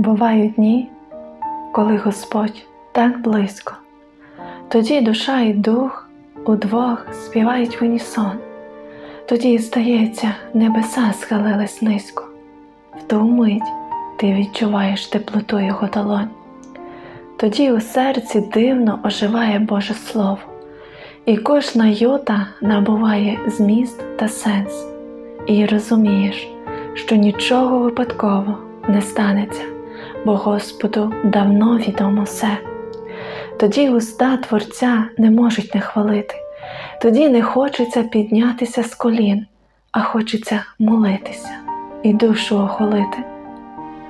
Бувають дні, коли Господь так близько, тоді душа і дух удвох співають в унісон, тоді, здається, небеса схилились низько, в ту мить ти відчуваєш теплоту його долонь. Тоді у серці дивно оживає Боже Слово, і кожна йота набуває зміст та сенс, і розумієш, що нічого випадково не станеться, бо Господу давно відомо все. Тоді уста Творця не можуть не хвалити, тоді не хочеться піднятися з колін, а хочеться молитися і душу охолити,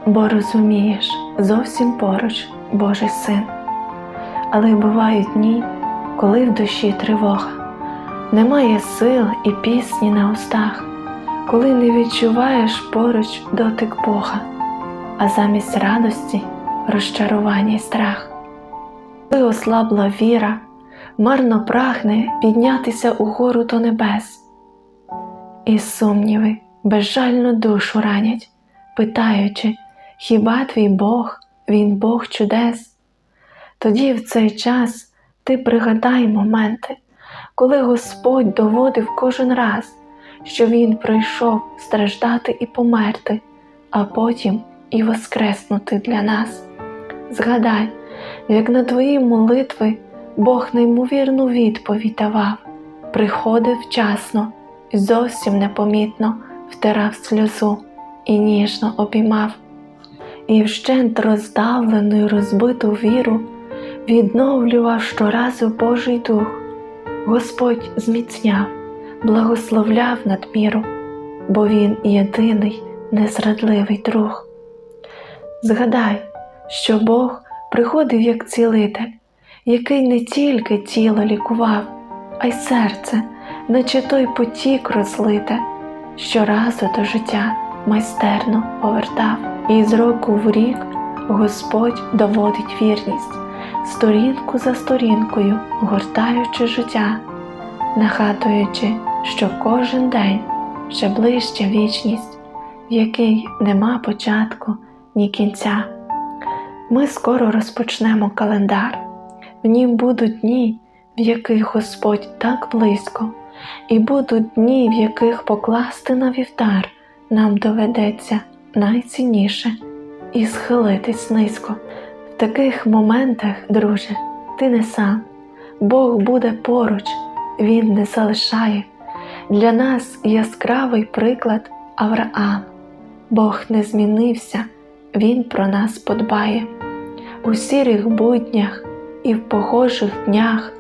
бо розумієш, зовсім поруч Божий син. Але бувають дні, коли в душі тривога, немає сил і пісні на устах, коли не відчуваєш поруч дотик Бога, а замість радості розчарування й страх. Коли ослабла віра, марно прагне піднятися угору до небес, і сумніви безжальну душу ранять, питаючи, хіба твій Бог, він Бог чудес? Тоді в цей час ти пригадай моменти, коли Господь доводив кожен раз, що Він прийшов страждати і померти, а потім і воскреснути для нас. Згадай, як на твої молитви Бог неймовірну відповідь давав, приходив вчасно і зовсім непомітно втирав сльозу і ніжно обіймав, і вщент роздавлену й розбиту віру відновлював щоразу Божий Дух. Господь зміцняв, благословляв надміру, бо Він єдиний незрадливий друг. Згадай, що Бог приходив як цілитель, який не тільки тіло лікував, а й серце, наче той потік розлите, щоразу до життя майстерно повертав, і з року в рік Господь доводить вірність, сторінку за сторінкою гортаючи життя, нагадуючи, що кожен день ще ближче вічність, в якій нема початку ні кінця. Ми скоро розпочнемо календар, в нім будуть дні, в яких Господь так близько, і будуть дні, в яких покласти на вівтар нам доведеться найцінніше і схилитись низько. В таких моментах, друже, ти не сам, Бог буде поруч, Він не залишає. Для нас яскравий приклад Авраам. Бог не змінився, Він про нас подбає. У сірих буднях і в погожих днях,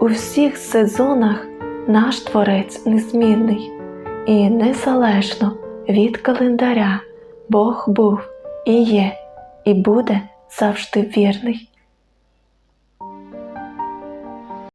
у всіх сезонах наш Творець незмінний, і незалежно від календаря Бог був і є, і буде завжди вірний.